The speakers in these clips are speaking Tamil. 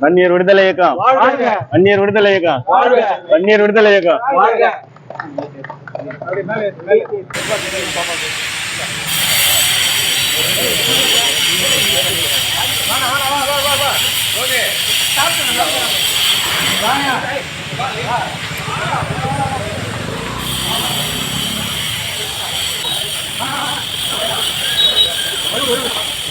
வன்னியர் விடுதலை இயக்கம். வன்னியர் விடுதலை இயக்கம். வன்னியர் விடுதலை இயக்கம்.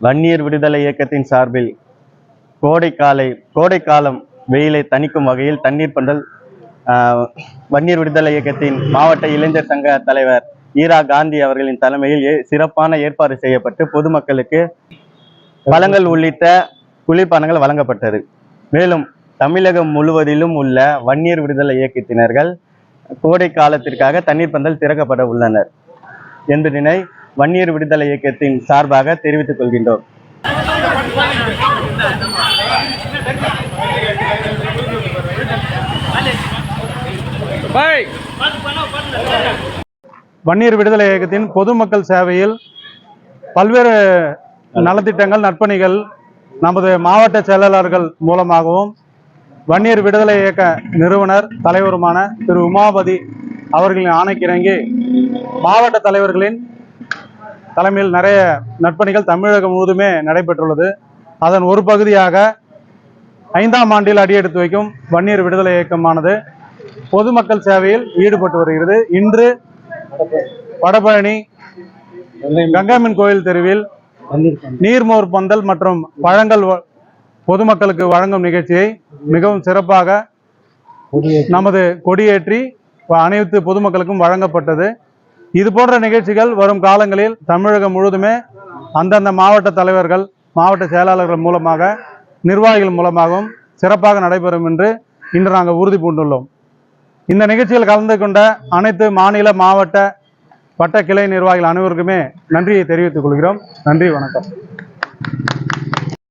வன்னியர் விடுதலை இயக்கத்தின் சார்பில் கோடைக்காலை கோடைக்காலம் வெயிலை தணிக்கும் வகையில் தண்ணீர் பந்தல் வன்னியர் விடுதலை இயக்கத்தின் மாவட்ட இளைஞர் சங்க தலைவர் ஈரா காந்தி அவர்களின் தலைமையில் ஏ- சிறப்பான ஏற்பாடு செய்யப்பட்டு பொதுமக்களுக்கு பழங்கள் உள்ளிட்ட குளிர்பானங்கள் வழங்கப்பட்டது. மேலும் தமிழகம் முழுவதிலும் உள்ள வன்னியர் விடுதலை இயக்கத்தினர்கள் கோடை காலத்திற்காக தண்ணீர் பந்தல் திறக்கப்பட உள்ளனர் என்பதனை வன்னியர் விடுதலை இயக்கத்தின் சார்பாக தெரிவித்துக் கொள்கின்றோம். வன்னியர் விடுதலை இயக்கத்தின் பொதுமக்கள் சேவையில் பல்வேறு நலத்திட்டங்கள் நற்பணிகள் நமது மாவட்ட செயலாளர்கள் மூலமாகவும் வன்னியர் விடுதலை இயக்க நிறுவனர் தலைவருமான திரு உமாபதி அவர்களின் ஆணைக்கிறங்கி மாவட்ட தலைவர்களின் தலைமையில் நிறைய நற்பணிகள் தமிழகம் முழுவதுமே நடைபெற்றுள்ளது. அதன் ஒரு பகுதியாக ஐந்தாம் ஆண்டில் அடியெடுத்து வைக்கும் வன்னியர் விடுதலை இயக்கமானது பொதுமக்கள் சேவையில் ஈடுபட்டு வருகிறது. இன்று வடபழனி கங்காமின் கோயில் தெருவில் நீர்மோர் பந்தல் மற்றும் பழங்கள் வ- பொதுமக்களுக்கு வழங்கும் நிகழ்ச்சியை மிகவும் சிறப்பாக நமது கொடியேற்றி அனைத்து பொதுமக்களுக்கும் வழங்கப்பட்டது. இது போன்ற நிகழ்ச்சிகள் வரும் காலங்களில் தமிழகம் முழுதுமே அந்தந்த மாவட்ட தலைவர்கள் மாவட்ட செயலாளர்கள் மூலமாக நிர்வாகிகள் மூலமாகவும் சிறப்பாக நடைபெறும் என்று இன்று நாங்கள் உறுதி பூண்டுள்ளோம். இந்த நிகழ்ச்சியில் கலந்து கொண்ட அனைத்து மாநில மாவட்ட வட்ட கிளை நிர்வாகிகள் அனைவருக்குமே நன்றியை தெரிவித்துக் கொள்கிறோம். நன்றி வணக்கம்.